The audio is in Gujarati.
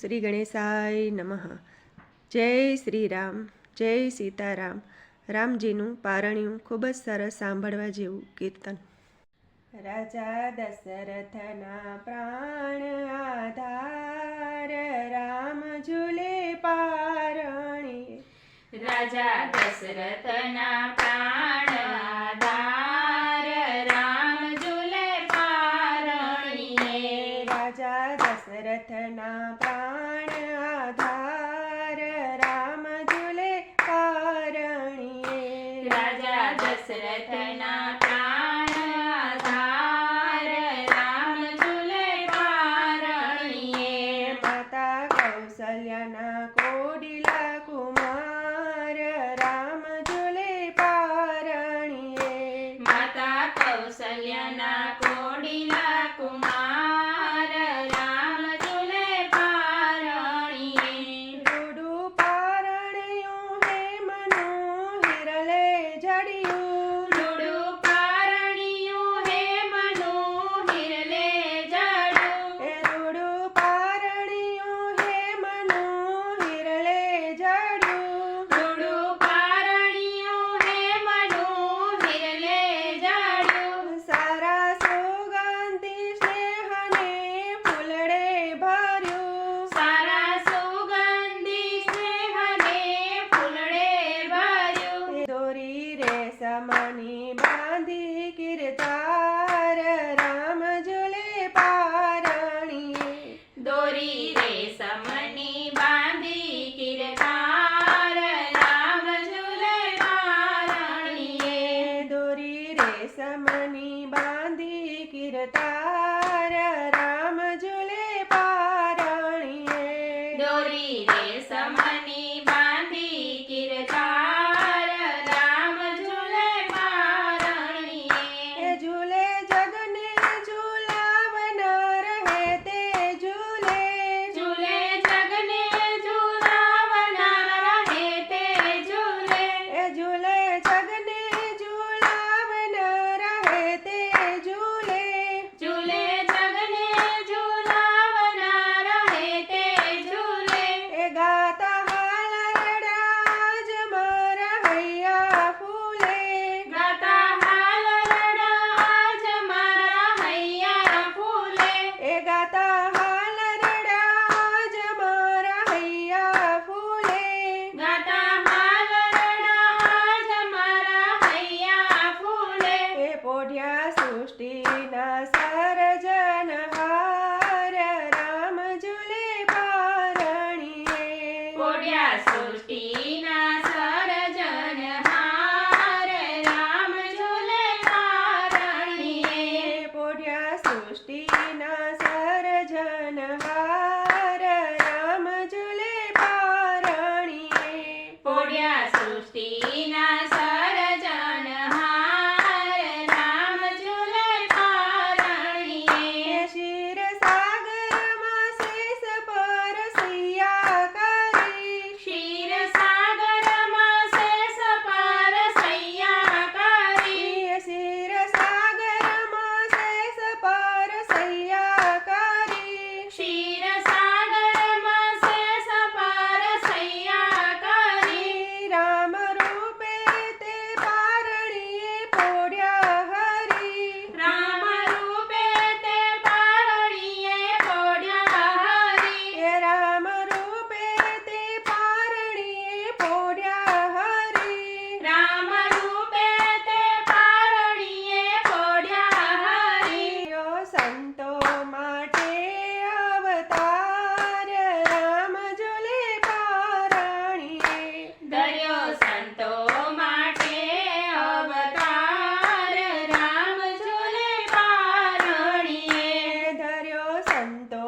શ્રી ગણેશાય નમઃ. જય શ્રી રામ, જય સીતારામ. રામજીનું પારણ્યું ખૂબ જ સરસ સાંભળવા જેવું કીર્તન. રાજા દશરથના પ્રાણ આધાર રામ ઝુલે પારણી. રાજા દશરથના પ્રાણ આધાર રામ ઝુલે પારણીએ રાજા દશરથના પ્રાણ આધાર રામ ઝૂલે પારણીએ રાજા દશરથના હિરલે રે સમની બાંધી કીર્તાર રામ ઝુલે પારણી. દોરી રે સમની બાંધી કિરતાર રામ ઝુલે પારણીએ. દોરી રે સમની બાંધી કીર્તાર કોડ્યા સૃષ્ટિના સર્જનહાર રામ ઝૂલે પારણીએ એ પોઢ્યા સૃષ્ટિના સૃષ્ટિના સર્જનહાર રામ ઝૂલે પારણીએ એ શિવ tanto.